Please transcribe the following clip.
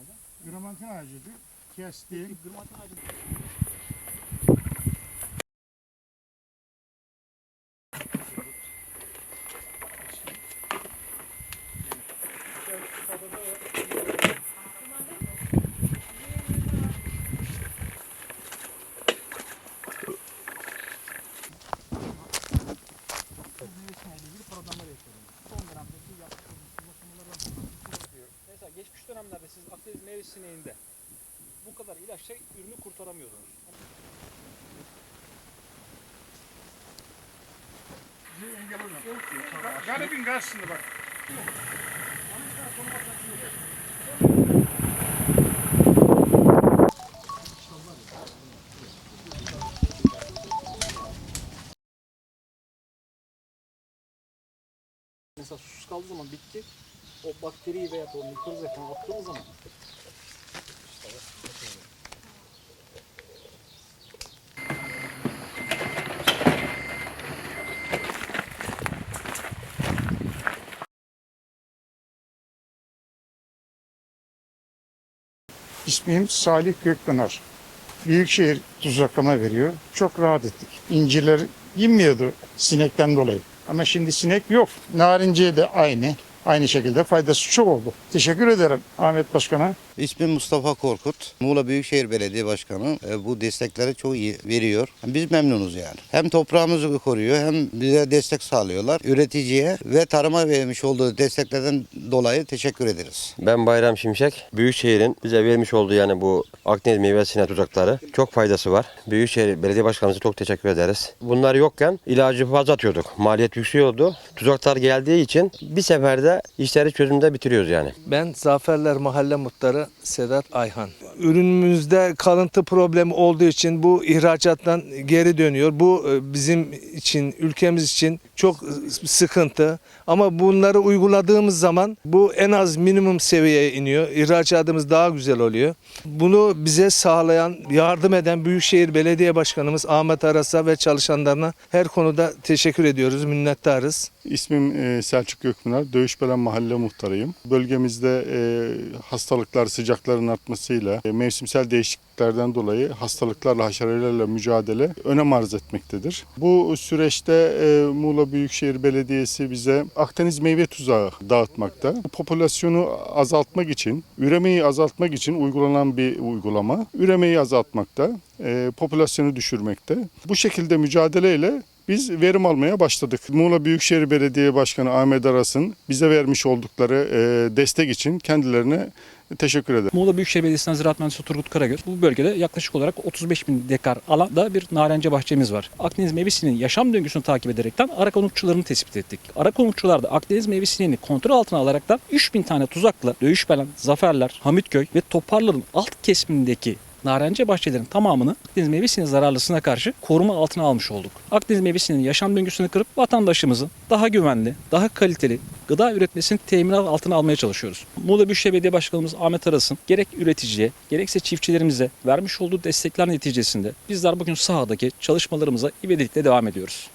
genelde? Gramantin ağacıdır. Kestim. Gırmantin ağacı Mesela dönemlerde siz Akdeniz meyve sineğinde bu kadar ilaçla ürünü kurtaramıyordunuz. Garibin karşısında bak. Mesela susuz kaldığı zaman bitki o bakteriyi veya o mikrobu falan attığımız zaman İsmim Salih Gökpınar. Büyükşehir tuzaklama veriyor. Çok rahat ettik. İnciler inmiyordu sinekten dolayı. Ama şimdi sinek yok. Narinciye de aynı. Aynı şekilde faydası çok oldu. Teşekkür ederim Ahmet Başkan'a. İsmim Mustafa Korkut. Muğla Büyükşehir Belediye Başkanı E, bu destekleri çok iyi veriyor. Biz memnunuz yani. Hem toprağımızı koruyor hem bize destek sağlıyorlar. Üreticiye ve tarıma vermiş olduğu desteklerden dolayı teşekkür ederiz. Ben Bayram Şimşek. Büyükşehir'in bize vermiş olduğu yani bu Akdeniz meyve sinek tuzakları çok faydası var. Büyükşehir Belediye Başkanımıza çok teşekkür ederiz. Bunlar yokken ilacı fazla atıyorduk. Maliyet yükseliyordu. Tuzaklar geldiği için bir seferde işleri çözümde bitiriyoruz yani. Ben Zaferler Mahalle Muhtarı Sedat Ayhan. Ürünümüzde kalıntı problemi olduğu için bu ihracattan geri dönüyor. Bu e, bizim için, ülkemiz için çok e, sıkıntı. Ama bunları uyguladığımız zaman bu en az minimum seviyeye iniyor. İhracatımız daha güzel oluyor. Bunu bize sağlayan, yardım eden Büyükşehir Belediye Başkanımız Ahmet Aras'a ve çalışanlarına her konuda teşekkür ediyoruz, minnettarız. İsmim e, Selçuk Gökpınar, Dövüşbelen Mahalle Muhtarıyım. Bölgemizde e, hastalıklar, sıcakların artmasıyla, e, mevsimsel değişikliklerden dolayı hastalıklarla, haşerelerle mücadele önem arz etmektedir. Bu süreçte e, Muğla Büyükşehir Belediyesi bize Akdeniz meyve tuzağı dağıtmakta. Popülasyonu azaltmak için, üremeyi azaltmak için uygulanan bir uygulama. Üremeyi azaltmakta, e, popülasyonu düşürmekte. Bu şekilde mücadeleyle biz verim almaya başladık. Muğla Büyükşehir Belediye Başkanı Ahmet Aras'ın bize vermiş oldukları e, destek için kendilerine teşekkür ederim. Muğla Büyükşehir Belediyesi'nden Ziraat Mühendisi Turgut Karagöz. Bu bölgede yaklaşık olarak 35 bin dekar alanda bir narence bahçemiz var. Akdeniz meyvesinin yaşam döngüsünü takip ederekten ara konukçularını tespit ettik. Ara konukçular da Akdeniz meyvesini kontrol altına alaraktan 3 bin tane tuzakla Dövüşbelen, Zaferler, Hamitköy ve Toparların alt kesimindeki narence bahçelerin tamamını Akdeniz meyvesinin zararlısına karşı koruma altına almış olduk. Akdeniz meyvesinin yaşam döngüsünü kırıp vatandaşımızın daha güvenli, daha kaliteli gıda üretmesini teminat altına almaya çalışıyoruz. Muğla Büyükşehir Belediye Başkanımız Ahmet Aras'ın gerek üreticiye gerekse çiftçilerimize vermiş olduğu destekler neticesinde bizler bugün sahadaki çalışmalarımıza ivedilikle devam ediyoruz.